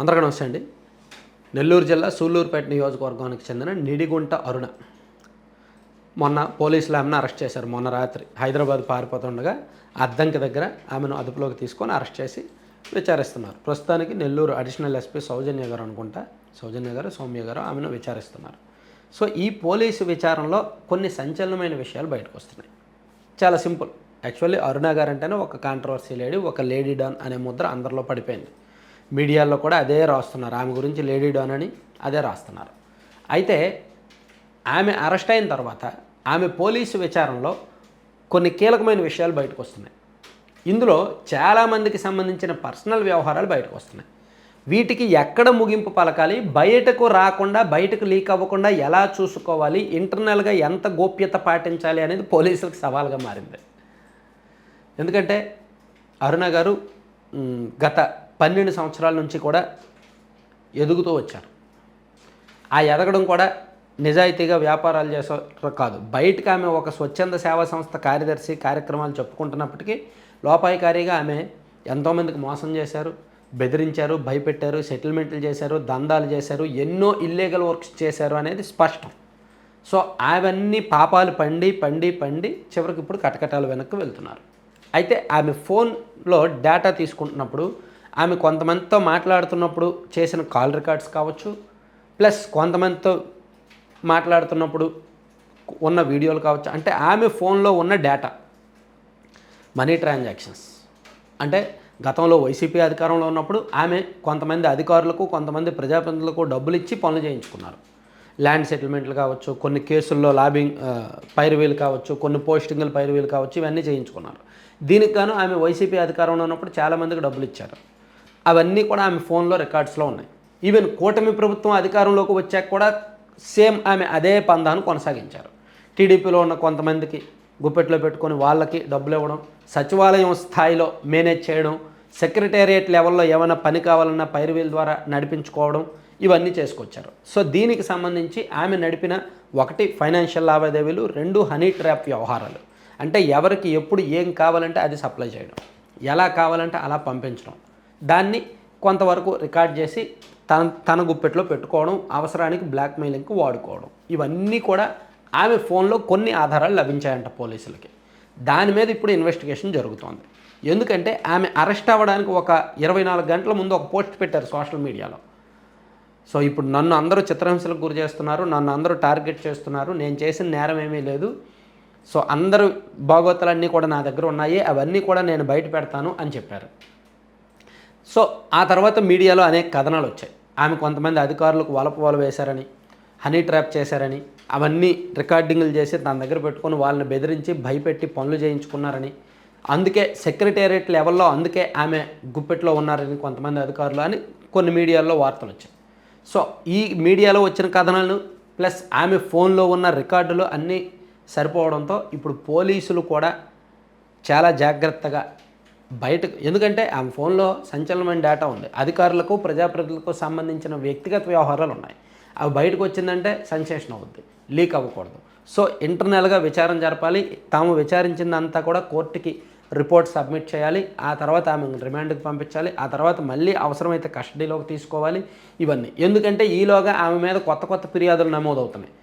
అందరికీ నమస్తే అండి. నెల్లూరు జిల్లా సూళ్ళూరుపేట నియోజకవర్గానికి చెందిన నిడిగుంట అరుణ. మొన్న పోలీసులు ఆమెను అరెస్ట్ చేశారు. మొన్న రాత్రి హైదరాబాద్ పారిపోతుండగా అద్దంకి దగ్గర ఆమెను అదుపులోకి తీసుకొని అరెస్ట్ చేసి విచారిస్తున్నారు. ప్రస్తుతానికి నెల్లూరు అడిషనల్ ఎస్పీ సౌజన్య గారు అనుకుంటా సౌజన్య గారు సౌమ్య గారు ఆమెను విచారిస్తున్నారు. సో ఈ పోలీసు విచారణలో కొన్ని సంచలనమైన విషయాలు బయటకు వస్తున్నాయి. చాలా సింపుల్. యాక్చువల్లీ అరుణ గారు అంటేనే ఒక కాంట్రవర్సీ లేడీ ఒక లేడీ డాన్ అనే ముద్ర అందరిలో పడిపోయింది. మీడియాలో కూడా అదే రాస్తున్నారు. ఆమె గురించి లేడీ డాన్ అని అదే రాస్తున్నారు. అయితే ఆమె అరెస్ట్ అయిన తర్వాత ఆమె పోలీసు విచారణలో కొన్ని కీలకమైన విషయాలు బయటకు వస్తున్నాయి. ఇందులో చాలామందికి సంబంధించిన పర్సనల్ వ్యవహారాలు బయటకు వస్తున్నాయి. వీటికి ఎక్కడ ముగింపు పలకాలి బయటకు రాకుండా బయటకు లీక్ అవ్వకుండా ఎలా చూసుకోవాలి ఇంటర్నల్గా ఎంత గోప్యత పాటించాలి అనేది పోలీసులకు సవాల్గా మారింది. ఎందుకంటే అరుణ గారు గత పన్నెండు సంవత్సరాల నుంచి కూడా ఎదుగుతూ వచ్చారు. ఆ ఎదగడం కూడా నిజాయితీగా వ్యాపారాలు చేసే కాదు. బయటకు ఆమె ఒక స్వచ్ఛంద సేవా సంస్థ కార్యదర్శి కార్యక్రమాలు చెప్పుకుంటున్నప్పటికీ లోపాయికారిగా ఆమె ఎంతోమందికి మోసం చేశారు బెదిరించారు భయపెట్టారు సెటిల్మెంట్లు చేశారు దందాలు చేశారు ఎన్నో ఇల్లీగల్ వర్క్స్ చేశారు అనేది స్పష్టం. సో అవన్నీ పాపాలు పండి పండి పండి చివరికి ఇప్పుడు కటకటాలు వెనక్కి వెళ్తున్నారు. అయితే ఆమె ఫోన్లో డేటా తీసుకుంటున్నప్పుడు ఆమె కొంతమందితో మాట్లాడుతున్నప్పుడు చేసిన కాల్ రికార్డ్స్ కావచ్చు ప్లస్ కొంతమందితో మాట్లాడుతున్నప్పుడు ఉన్న వీడియోలు కావచ్చు. అంటే ఆమె ఫోన్లో ఉన్న డేటా మనీ ట్రాన్సాక్షన్స్. అంటే గతంలో వైసీపీ అధికారంలో ఉన్నప్పుడు ఆమె కొంతమంది అధికారులకు కొంతమంది ప్రజాప్రతినిధులకు డబ్బులు ఇచ్చి పనులు చేయించుకున్నారు. ల్యాండ్ సెటిల్మెంట్లు కావచ్చు కొన్ని కేసుల్లో లాబింగ్ పైరువీలు కావచ్చు కొన్ని పోస్టింగులు పైరువీలు కావచ్చు ఇవన్నీ చేయించుకున్నారు. దీనికి గాను ఆమె వైసీపీ అధికారంలో ఉన్నప్పుడు చాలామందికి డబ్బులు ఇచ్చారు. అవన్నీ కూడా ఆమె ఫోన్లో రికార్డ్స్లో ఉన్నాయి. ఈవెన్ కూటమి ప్రభుత్వం అధికారంలోకి వచ్చాక కూడా సేమ్ ఆమె అదే పందాను కొనసాగించారు. టీడీపీలో ఉన్న కొంతమందికి గుప్పెట్లో పెట్టుకొని వాళ్ళకి డబ్బులు ఇవ్వడం సచివాలయం స్థాయిలో మేనేజ్ చేయడం సెక్రటేరియట్ లెవెల్లో ఏమైనా పని కావాలన్నా పైరువీల ద్వారా నడిపించుకోవడం ఇవన్నీ చేసుకొచ్చారు. సో దీనికి సంబంధించి ఆమె నడిపిన ఒకటి ఫైనాన్షియల్ లావాదేవీలు రెండు హనీ ట్రాప్ వ్యవహారాలు. అంటే ఎవరికి ఎప్పుడు ఏం కావాలంటే అది సప్లై చేయడం. ఎలా కావాలంటే అలా పంపించడం. దాన్ని కొంతవరకు రికార్డ్ చేసి తన తన గుప్పెట్లో పెట్టుకోవడం అవసరానికి బ్లాక్మెయిలింగ్కి వాడుకోవడం. ఇవన్నీ కూడా ఆమె ఫోన్లో కొన్ని ఆధారాలు లభించాయంట పోలీసులకి. దాని మీద ఇప్పుడు ఇన్వెస్టిగేషన్ జరుగుతోంది. ఎందుకంటే ఆమె అరెస్ట్ అవ్వడానికి ఒక ఇరవై నాలుగు గంటల ముందు ఒక పోస్ట్ పెట్టారు సోషల్ మీడియాలో. సో ఇప్పుడు నన్ను అందరూ చిత్రహింసలకు గురి చేస్తున్నారు నన్ను అందరూ టార్గెట్ చేస్తున్నారు నేను చేసిన నేరం ఏమీ లేదు. సో అందరూ భాగవతాలన్నీ కూడా నా దగ్గర ఉన్నాయి అవన్నీ కూడా నేను బయట పెడతాను అని చెప్పారు. సో ఆ తర్వాత మీడియాలో అనేక కథనాలు వచ్చాయి. ఆమె కొంతమంది అధికారులకు వలపు వల వేశారని హనీ ట్రాప్ చేశారని అవన్నీ రికార్డింగ్లు చేసి తన దగ్గర పెట్టుకొని వాళ్ళని బెదిరించి భయపెట్టి పనులు చేయించుకున్నారని. అందుకే సెక్రటేరియట్ లెవెల్లో అందుకే ఆమె గుప్పెట్లో ఉన్నారని కొంతమంది అధికారులు అని కొన్ని మీడియాల్లో వార్తలు వచ్చాయి. సో ఈ మీడియాలో వచ్చిన కథనాలను ప్లస్ ఆమె ఫోన్లో ఉన్న రికార్డులు అన్నీ సరిపోవడంతో ఇప్పుడు పోలీసులు కూడా చాలా జాగ్రత్తగా బయటకు ఎందుకంటే ఆమె ఫోన్లో సంచలనమైన డేటా ఉంది. అధికారులకు ప్రజాప్రతినిధులకు సంబంధించిన వ్యక్తిగత వ్యవహారాలు ఉన్నాయి. అవి బయటకు వచ్చిందంటే సెన్సేషన్ అవుద్ది. లీక్ అవ్వకూడదు. సో ఇంటర్నల్గా విచారం జరపాలి. తాము విచారించిందంతా కూడా కోర్టుకి రిపోర్ట్ సబ్మిట్ చేయాలి. ఆ తర్వాత ఆమె రిమాండ్కి పంపించాలి. ఆ తర్వాత మళ్ళీ అవసరమైతే కస్టడీలోకి తీసుకోవాలి. ఇవన్నీ. ఎందుకంటే ఈలోగా ఆమె మీద కొత్త కొత్త ఫిర్యాదులు నమోదవుతున్నాయి.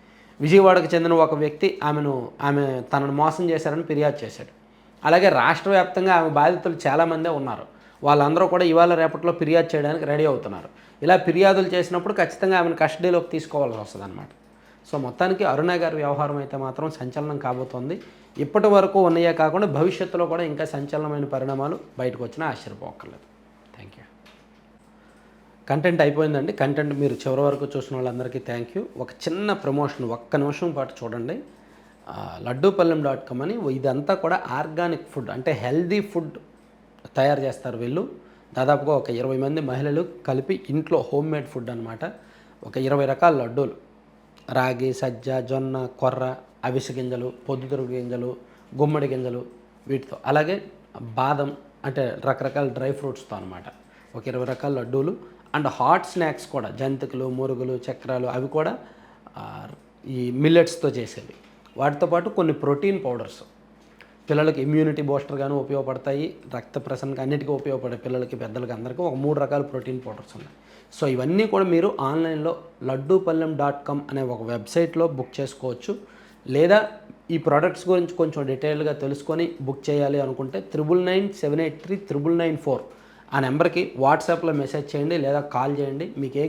విజయవాడకు చెందిన ఒక వ్యక్తి ఆమెను ఆమె తనను మోసం చేశారని ఫిర్యాదు చేశాడు. అలాగే రాష్ట్ర వ్యాప్తంగా ఆమె బాధితులు చాలామందే ఉన్నారు. వాళ్ళందరూ కూడా ఇవాళ రేపట్లో ఫిర్యాదు చేయడానికి రెడీ అవుతున్నారు. ఇలా ఫిర్యాదులు చేసినప్పుడు ఖచ్చితంగా ఆమెను కస్టడీలోకి తీసుకోవాల్సి వస్తుంది అనమాట సో మొత్తానికి అరుణ గారి వ్యవహారం అయితే మాత్రం సంచలనం కాబోతోంది. ఇప్పటి వరకు ఉన్నాయే కాకుండా భవిష్యత్తులో కూడా ఇంకా సంచలనమైన పరిణామాలు బయటకు వచ్చినా ఆశ్చర్యపోకర్లేదు థ్యాంక్ యూ కంటెంట్ అయిపోయిందండి. కంటెంట్ మీరు చివరి వరకు చూసిన వాళ్ళందరికీ థ్యాంక్ యూ ఒక చిన్న ప్రమోషన్ ఒక్క నిమిషం పాటు చూడండి. లడ్డూపల్లెం డాట్ కామ్ అని ఇదంతా కూడా ఆర్గానిక్ ఫుడ్ అంటే హెల్దీ ఫుడ్ తయారు చేస్తారు వీళ్ళు. దాదాపుగా ఒక ఇరవై మంది మహిళలు కలిపి ఇంట్లో హోమ్ మేడ్ ఫుడ్ అనమాట ఒక ఇరవై రకాల లడ్డూలు. రాగి సజ్జ జొన్న కొర్ర అవిసె గింజలు పొద్దుతిరుగు గింజలు గుమ్మడి గింజలు వీటితో. అలాగే బాదం అంటే రకరకాల డ్రై ఫ్రూట్స్తో అనమాట ఒక ఇరవై రకాల లడ్డూలు. అండ్ హాట్ స్నాక్స్ కూడా జంతికలు మురుగులు చక్రాలు అవి కూడా ఈ మిల్లెట్స్తో చేసేవి. వాటితో పాటు కొన్ని ప్రోటీన్ పౌడర్స్. పిల్లలకి ఇమ్యూనిటీ బూస్టర్గాను ఉపయోగపడతాయి. రక్త ప్రసరణకి అన్నిటికీ ఉపయోగపడే పిల్లలకి పెద్దలకి అందరికీ ఒక మూడు రకాల ప్రోటీన్ పౌడర్స్ ఉన్నాయి. సో ఇవన్నీ కూడా మీరు ఆన్లైన్లో లడ్డూపల్లెం డాట్ కామ్ అనే ఒక వెబ్సైట్లో బుక్ చేసుకోవచ్చు. లేదా ఈ ప్రోడక్ట్స్ గురించి కొంచెం డీటెయిల్గా తెలుసుకొని బుక్ చేయాలి అనుకుంటే triple nine seven eight three triple nine four ఆ నెంబర్కి వాట్సాప్లో మెసేజ్ చేయండి లేదా కాల్ చేయండి. మీకు ఏ